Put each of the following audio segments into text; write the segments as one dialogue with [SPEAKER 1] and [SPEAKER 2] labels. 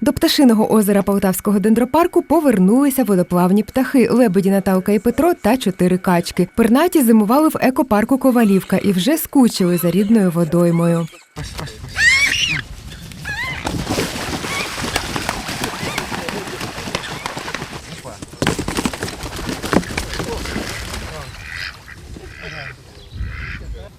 [SPEAKER 1] До пташиного озера Полтавського дендропарку повернулися водоплавні птахи лебеді Наталка і Петро та чотири качки. Пернаті зимували в екопарку Ковалівка і вже скучили за рідною водоймою.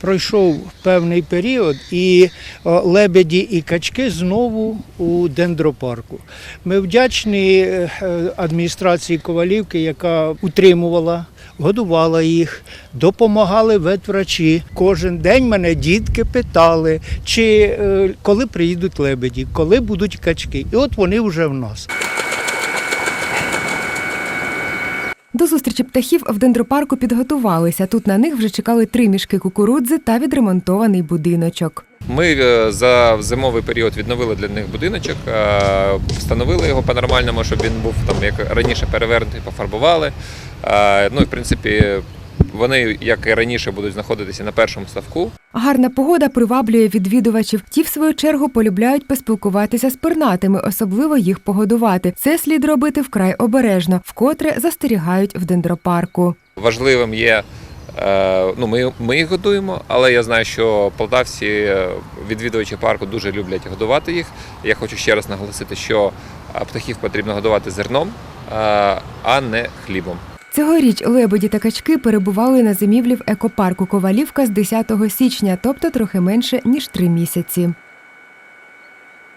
[SPEAKER 2] Пройшов певний період, і лебеді і качки знову у дендропарку. Ми вдячні е, адміністрації Ковалівки, яка утримувала, годувала їх, допомагали ветврачі. Кожен день мене дітки питали, чи е, коли приїдуть лебеді, коли будуть качки. І от вони вже в нас.
[SPEAKER 1] До зустрічі птахів в дендропарку підготувалися. Тут на них вже чекали три мішки кукурудзи та відремонтований будиночок.
[SPEAKER 3] Ми е, за зимовий період відновили для них будиночок, е, встановили його по-нормальному, щоб він був там як раніше перевернутий, пофарбували. Е, Ну і в принципі вони, як і раніше, будуть знаходитися на першому ставку.
[SPEAKER 1] Гарна погода приваблює відвідувачів. Ті, в свою чергу, полюбляють поспілкуватися з пернатими, особливо їх погодувати. Це слід робити вкрай обережно, вкотре застерігають в дендропарку.
[SPEAKER 3] Важливим є. е, Ну, ми, ми їх годуємо, але я знаю, що полтавці, е, відвідувачі парку, дуже люблять годувати їх. Я хочу ще раз наголосити, що птахів потрібно годувати зерном, е, а не хлібом.
[SPEAKER 1] Цьогоріч лебеді та качки перебували на зимівлі в екопарку Ковалівка з 10 січня, тобто трохи менше ніж три місяці.